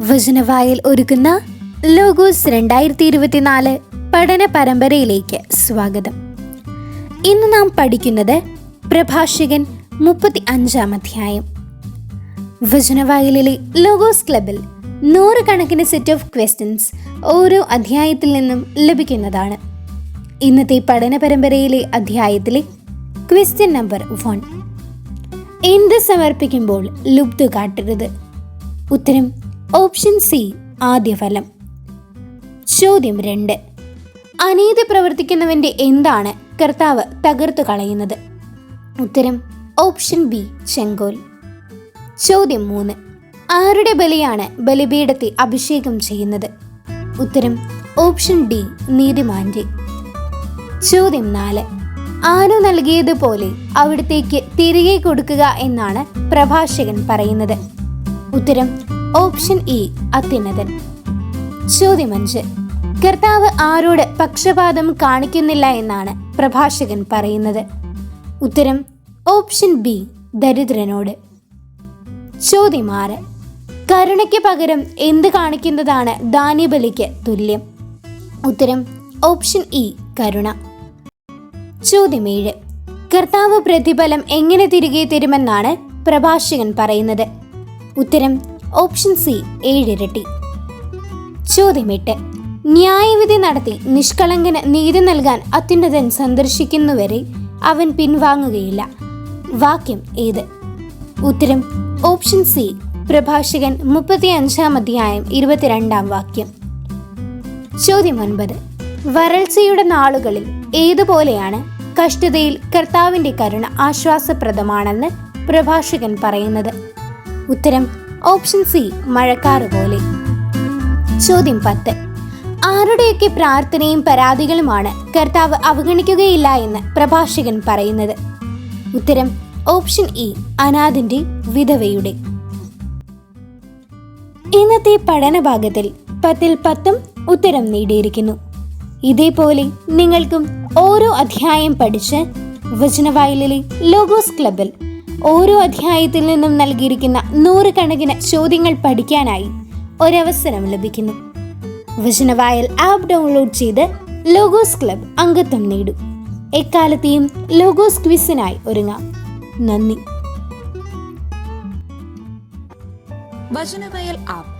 വചനവായൽ ഒരുക്കുന്ന ലോഗോസ് രണ്ടായിരത്തി ഇരുപത്തിനാല് പഠന പരമ്പരയിലേക്ക് സ്വാഗതം. ഇന്ന് നാം പഠിക്കുന്നത് പ്രഭാഷകൻ മുപ്പത്തി അഞ്ചാം അധ്യായം. വചനവായലിലെ ലോഗോസ് ക്ലബിൽ നൂറുകണക്കിന് സെറ്റ് ഓഫ് ക്വസ്റ്റ്യൻസ് ഓരോ അധ്യായത്തിൽ നിന്നും ലഭിക്കുന്നതാണ്. ഇന്നത്തെ പഠന പരമ്പരയിലെ അധ്യായത്തിലെ ക്വസ്റ്റ്യൻ നമ്പർ വൺ എന്ത് സമർപ്പിക്കുമ്പോൾ ലുബ്ധ കാട്ടരുത്? ഉത്തരം ഓപ്ഷൻ സി ആദ്യ ഫലം ചോദ്യം രണ്ട്. അനീതി പ്രവർത്തിക്കുന്നവന്റെ എന്താണ് കർത്താവ് തകർത്തു കളയുന്നത്? ഉത്തരം ഓപ്ഷൻ ബി ചെങ്കോൽ. ചോദ്യം മൂന്ന്. ആരുടെ ബലിയാണ് ബലിപീഠത്തെ അഭിഷേകം ചെയ്യുന്നത്? ഉത്തരം ഓപ്ഷൻ ഡി നീതിമാന്റെ. ചോദ്യം നാല്. ആനു നൽകിയതുപോലെ അവിടത്തേക്ക് തിരികെ കൊടുക്കുക എന്നാണ് പ്രഭാഷകൻ പറയുന്നത്. ഉത്തരം ഓപ്ഷൻ ഇ അത്യുന്നതൻ. ചോദ്യം അഞ്ച് കർത്താവ് ആരോട് പക്ഷപാതം കാണിക്കുന്നില്ല എന്നാണ് പ്രഭാഷകൻ പറയുന്നത്. ഉത്തരം ഓപ്ഷൻ ബി ദരിദ്രനോട്. ചോദ്യം ആറ് കരുണയ്ക്ക് പകരം എന്ത് കാണിക്കുന്നതാണ് ദാനിബലിക്ക് തുല്യം? ഉത്തരം ഓപ്ഷൻ ഇ കരുണ. ചോദ്യം ഏഴ് കർത്താവ് പ്രതിഫലം എങ്ങനെ തിരികെ തരുമെന്നാണ് പ്രഭാഷകൻ പറയുന്നത്. ഉത്തരം ഓപ്ഷൻ സി ഏഴിരട്ടി. ചോദ്യം എട്ട് ന്യായവിധി നടത്തി നിഷ്കളങ്കന് നീതി നൽകാൻ അത്യുന്നതൻ സന്ദർശിക്കുന്നുവരെ അവൻ പിൻവാങ്ങുകയില്ല. വാക്യം ഏത്? ഉത്തരം ഓപ്ഷൻ സി പ്രഭാഷകൻ മുപ്പത്തി അഞ്ചാം അധ്യായം ഇരുപത്തിരണ്ടാം വാക്യം. ചോദ്യം ഒൻപത് വരൾച്ചയുടെ നാളുകളിൽ ഏതുപോലെയാണ് കഷ്ടതയിൽ കർത്താവിന്റെ കരുണ ആശ്വാസപ്രദമാണെന്ന് പ്രഭാഷകൻ പറയുന്നത്? ഉത്തരം ഓപ്ഷൻ സി മഴക്കാറ് പോലെ. ചോദ്യം പത്ത്. ആരുടെയൊക്കെ പ്രാർത്ഥനയും പരാതികളുമാണ് കർത്താവ് അവഗണിക്കുകയില്ല എന്ന് പ്രഭാഷകൻ പറയുന്നത്? ഉത്തരം ഓപ്ഷൻ ഇ അനാഥിന്റെ വിധവയുടെ. ഇന്നത്തെ പഠനഭാഗത്തിൽ പത്തിൽ പത്തും ഉത്തരം നേടിയിരിക്കുന്നു. ഇതേപോലെ നിങ്ങൾക്കും ഓരോ അധ്യായം പഠിച്ച് വചനവായലിലെ ലോഗോസ് ക്ലബിൽ ഓരോ അധ്യായത്തിൽ നിന്നും നൽകിയിരിക്കുന്ന നൂറുകണക്കിന് ചോദ്യങ്ങൾ പഠിക്കാനായി ഒരവസരം ലഭിക്കുന്നു. വിഷനവായൽ ആപ്പ് ഡൗൺലോഡ് ചെയ്ത് ലോഗോസ് ക്ലബ് അംഗത്വം നേടും. എക്കാലത്തെയും ലോഗോസ് ക്വിസിനായി ഒരുങ്ങാം. നന്ദി. വചനവയൽ ആപ്പ്